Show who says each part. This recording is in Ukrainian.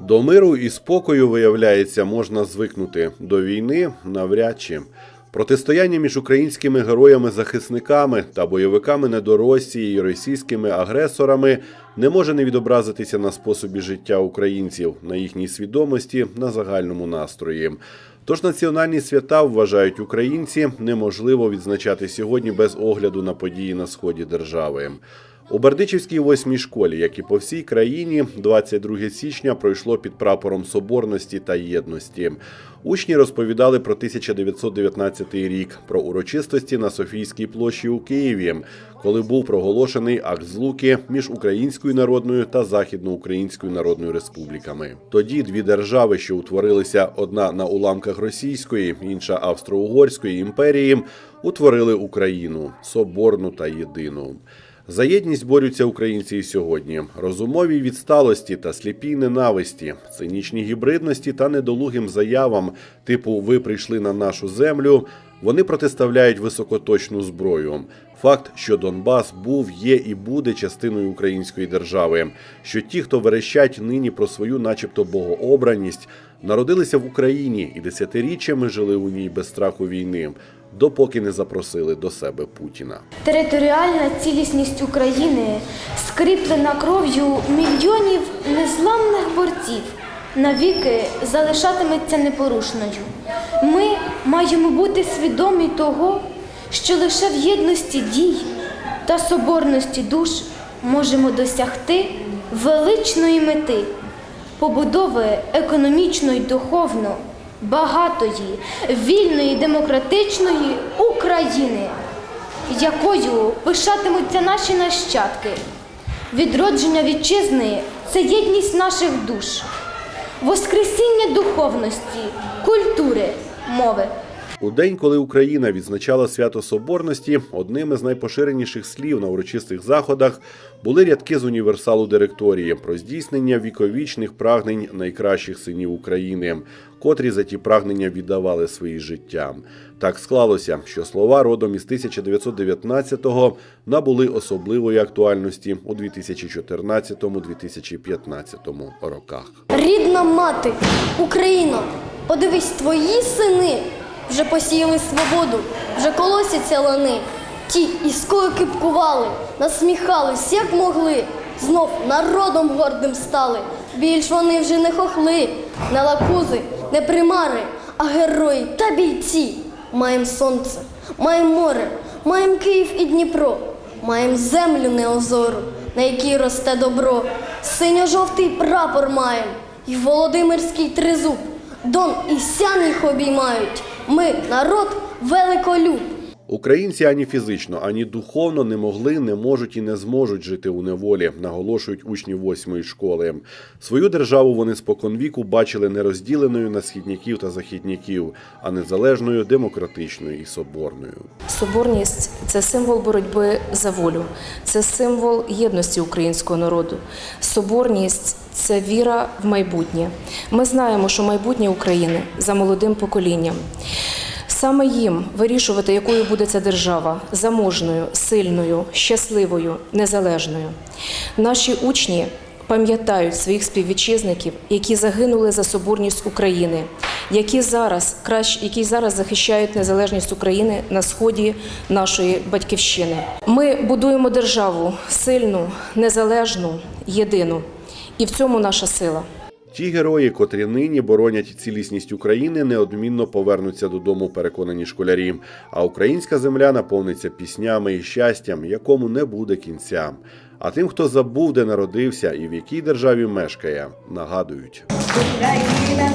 Speaker 1: До миру і спокою, виявляється, можна звикнути. До війни навряд чи. Протистояння між українськими героями-захисниками та бойовиками недоросії і російськими агресорами не може не відобразитися на способі життя українців, на їхній свідомості, на загальному настрої. Тож національні свята вважають українці неможливо відзначати сьогодні без огляду на події на сході держави. У Бердичівській восьмій школі, як і по всій країні, 22 січня пройшло під прапором соборності та єдності. Учні розповідали про 1919 рік, про урочистості на Софійській площі у Києві, коли був проголошений акт злуки між Українською Народною та Західноукраїнською Народною Республіками. Тоді дві держави, що утворилися одна на уламках Російської, інша Австро-Угорської імперії, утворили Україну соборну та єдину. За єдність борються українці і сьогодні. Розумовій відсталості та сліпій ненависті, цинічній гібридності та недолугим заявам, типу Ви прийшли на нашу землю. Вони протиставляють високоточну зброю. Факт, що Донбас був, є і буде частиною української держави. Що ті, хто верещать нині про свою, начебто, богообраність, народилися в Україні і десятиріччями жили у ній без страху війни, допоки не запросили до себе Путіна.
Speaker 2: Територіальна цілісність України скріплена кров'ю мільйонів незламних борців, навіки залишатиметься непорушною. Ми маємо бути свідомі того, що лише в єдності дій та соборності душ можемо досягти величної мети побудови економічно й духовно багатої, вільної, демократичної України якою пишатимуться наші нащадки. Відродження вітчизни це єдність наших душ, воскресіння духовності, культури, мови.
Speaker 1: У день, коли Україна відзначала свято Соборності, одним із найпоширеніших слів на урочистих заходах були рядки з універсалу директорії про здійснення віковічних прагнень найкращих синів України, котрі за ті прагнення віддавали свої життя. Так склалося, що слова родом із 1919-го набули особливої актуальності у 2014-2015 роках.
Speaker 3: Рідна мати, Україно, подивись, твої сини вже посіяли свободу, вже колосяться лани. Ті іскою кипкували, насміхались, як могли. Знов народом гордим стали. Більш вони вже не хохли, не лакузи, не примари, а герої та бійці. Маєм сонце, маєм море, маєм Київ і Дніпро, маєм землю неозору, на якій росте добро. Синьо-жовтий прапор маєм, і Володимирський тризуб. Дон і сян їх обіймають. Ми народ великолюб.
Speaker 1: Українці ані фізично, ані духовно не могли, не можуть і не зможуть жити у неволі, наголошують учні восьмої школи. Свою державу вони споконвіку бачили не розділеною на східняків та західняків, а незалежною, демократичною і соборною.
Speaker 4: Соборність це символ боротьби за волю, це символ єдності українського народу. Соборність це віра в майбутнє. Ми знаємо, що майбутнє України за молодим поколінням. Саме їм вирішувати, якою буде ця держава заможною, сильною, щасливою, незалежною. Наші учні пам'ятають своїх співвітчизників, які загинули за соборність України, які зараз кращ, які зараз захищають незалежність України на сході нашої батьківщини. Ми будуємо державу сильну, незалежну, єдину, і в цьому наша сила.
Speaker 1: Ті герої, котрі нині боронять цілісність України, неодмінно повернуться додому, переконані школярі. А українська земля наповниться піснями і щастям, якому не буде кінця. А тим, хто забув, де народився і в якій державі мешкає, нагадують.
Speaker 5: Україна